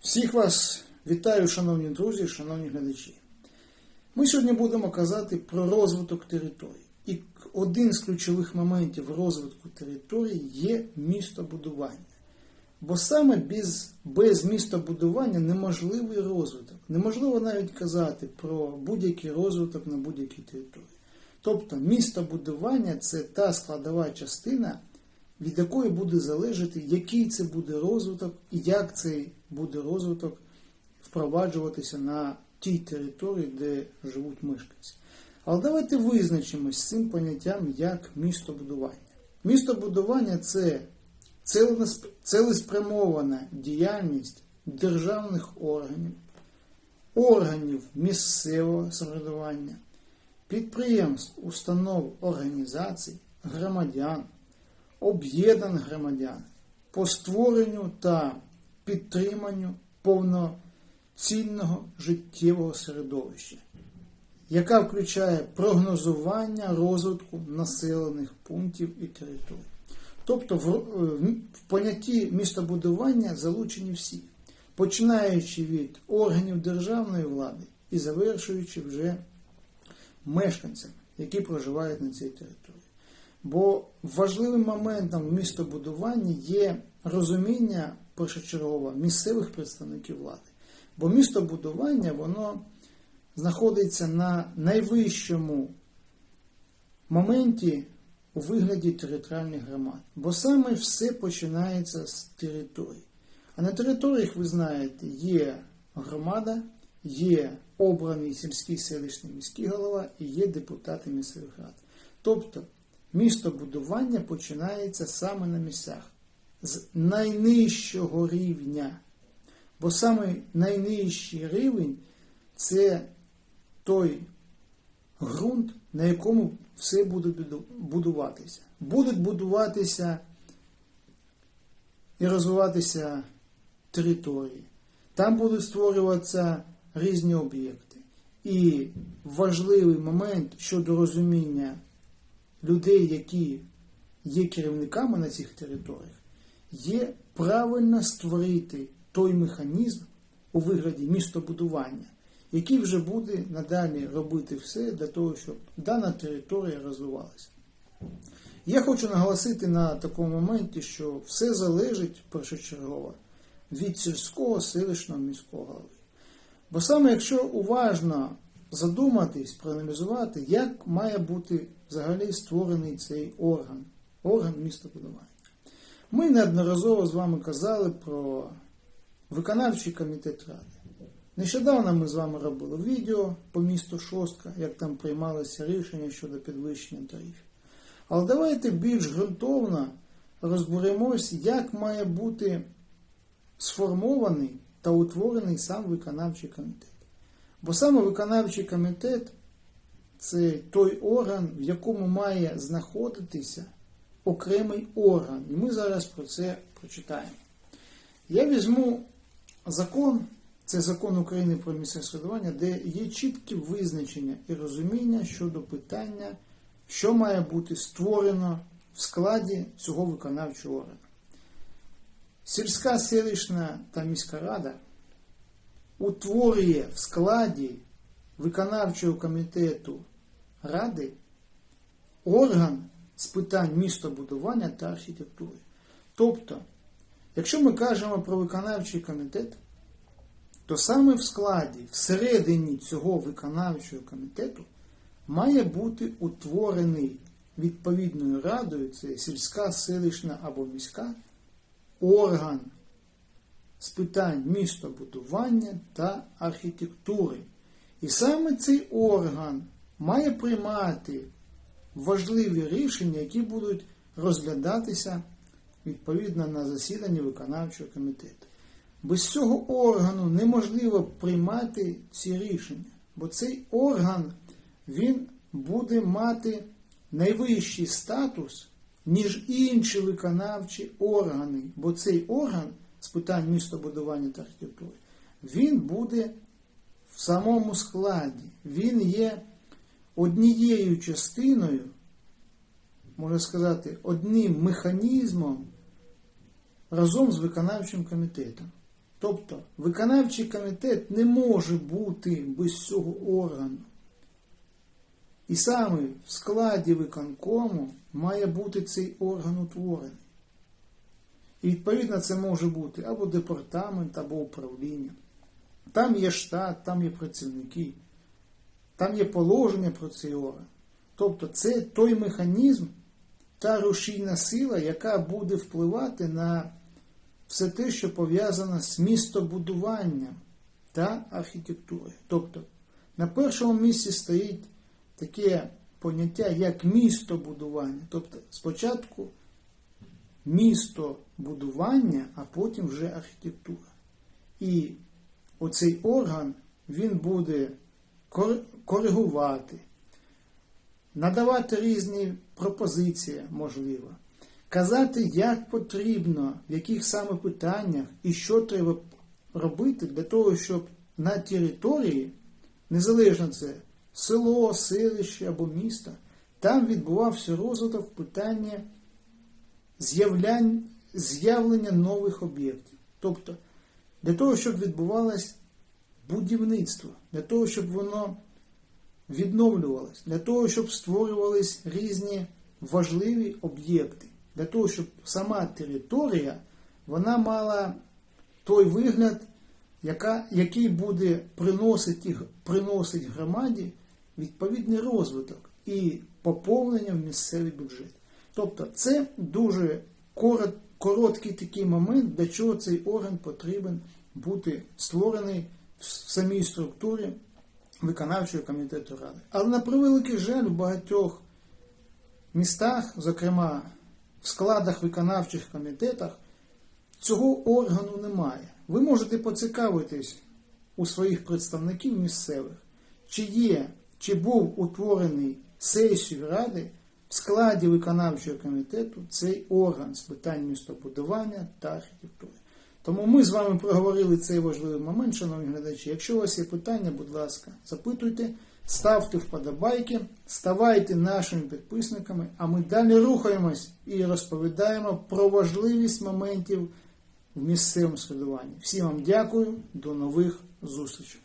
Всіх вас вітаю, шановні друзі, шановні глядачі. Ми сьогодні будемо казати про розвиток території. І один з ключових моментів розвитку території є містобудування. Бо саме без, без містобудування неможливий розвиток. Неможливо навіть казати про будь-який розвиток на будь-якій території. Тобто містобудування це та складова частина, від якої буде залежати, який це буде розвиток і як цей буде розвиток впроваджуватися на тій території, де живуть мешканці. Але давайте визначимось з цим поняттям як містобудування. Містобудування це цілеспрямована діяльність державних органів, органів місцевого самоврядування, підприємств, установ, організацій, громадян, об'єднаних громадян по створенню та підтриманню повноцінного життєвого середовища, яка включає прогнозування розвитку населених пунктів і територій. Тобто в, в понятті містобудування залучені всі, починаючи від органів державної влади і завершуючи вже мешканцями, які проживають на цій території. Бо важливим моментом в містобудуванні є розуміння першочергово місцевих представників влади. Бо містобудування воно знаходиться на найвищому моменті у вигляді територіальних громад. Бо саме все починається з території. А на територіях, ви знаєте, є громада, є обраний сільський селищний міський голова і є депутати місцевих рад. Тобто містобудування починається саме на місцях, з найнижчого рівня. Бо саме найнижчий рівень це той ґрунт, на якому все буде будуватися. Будуть будуватися і розвиватися території. Там будуть створюватися різні об'єкти. І важливий момент щодо розуміння людей, які є керівниками на цих територіях, є правильно створити той механізм у вигляді містобудування, який вже буде надалі робити все для того, щоб дана територія розвивалася. Я хочу наголосити на такому моменті, що все залежить першочергово від сільського селищного міського голови. Бо саме якщо уважно задуматись, проаналізувати, як має бути взагалі створений цей орган, орган містобудування. Ми неодноразово з вами казали про виконавчий комітет ради. Нещодавно ми з вами робили відео по місту Шостка, як там приймалися рішення щодо підвищення тарифів. Але давайте більш ґрунтовно розберемось, як має бути сформований та утворений сам виконавчий комітет. Бо саме виконавчий комітет це той орган, в якому має знаходитися окремий орган. І ми зараз про це прочитаємо. Я візьму закон, це закон України про місцеве середування, де є чіткі визначення і розуміння щодо питання, що має бути створено в складі цього виконавчого органу. Сільська селищна та міська рада утворює в складі виконавчого комітету ради орган з питань містобудування та архітектури. Тобто, якщо ми кажемо про виконавчий комітет, то саме в складі, всередині цього виконавчого комітету має бути утворений відповідною радою, це сільська, селищна або міська, орган з питань містобудування та архітектури. І саме цей орган має приймати важливі рішення, які будуть розглядатися відповідно на засіданні виконавчого комітету. Без цього органу неможливо приймати ці рішення, бо цей орган він буде мати найвищий статус, ніж інші виконавчі органи, бо цей орган з питань містобудування та архітектури, він буде в самому складі, він є однією частиною, можна сказати, одним механізмом разом з виконавчим комітетом. Тобто виконавчий комітет не може бути без цього органу. І саме в складі виконкому має бути цей орган утворений. І відповідно це може бути або департамент, або управління. Там є штат, там є працівники, там є положення про цей орган. Тобто це той механізм, та рушійна сила, яка буде впливати на все те, що пов'язано з містобудуванням та архітектурою. Тобто на першому місці стоїть таке поняття, як містобудування. Тобто спочатку містобудування, а потім вже архітектура. І оцей орган він буде коригувати, надавати різні пропозиції, можливо, казати, як потрібно, в яких саме питаннях і що треба робити для того, щоб на території, незалежно це село, селище або місто, там відбувався розвиток питання з'явлення нових об'єктів. Тобто, для того, щоб відбувалось будівництво, для того, щоб воно відновлювалось, для того, щоб створювались різні важливі об'єкти, для того, щоб сама територія вона мала той вигляд, яка, який буде приносити, приносить громаді відповідний розвиток і поповнення в місцевий бюджет. Тобто це дуже короткий такий момент, для чого цей орган потрібен бути створений в самій структурі виконавчого комітету ради. Але на превеликий жаль, в багатьох містах, зокрема в складах виконавчих комітетах, цього органу немає. Ви можете поцікавитись у своїх представників місцевих, чи є, чи був утворений сесією ради в складі виконавчого комітету цей орган з питань містобудування та архітектури. Тому ми з вами проговорили цей важливий момент, шановні глядачі. Якщо у вас є питання, будь ласка, запитуйте, ставте вподобайки, ставайте нашими підписниками, а ми далі рухаємось і розповідаємо про важливість моментів в місцевому середуванні. Всім вам дякую, до нових зустрічей.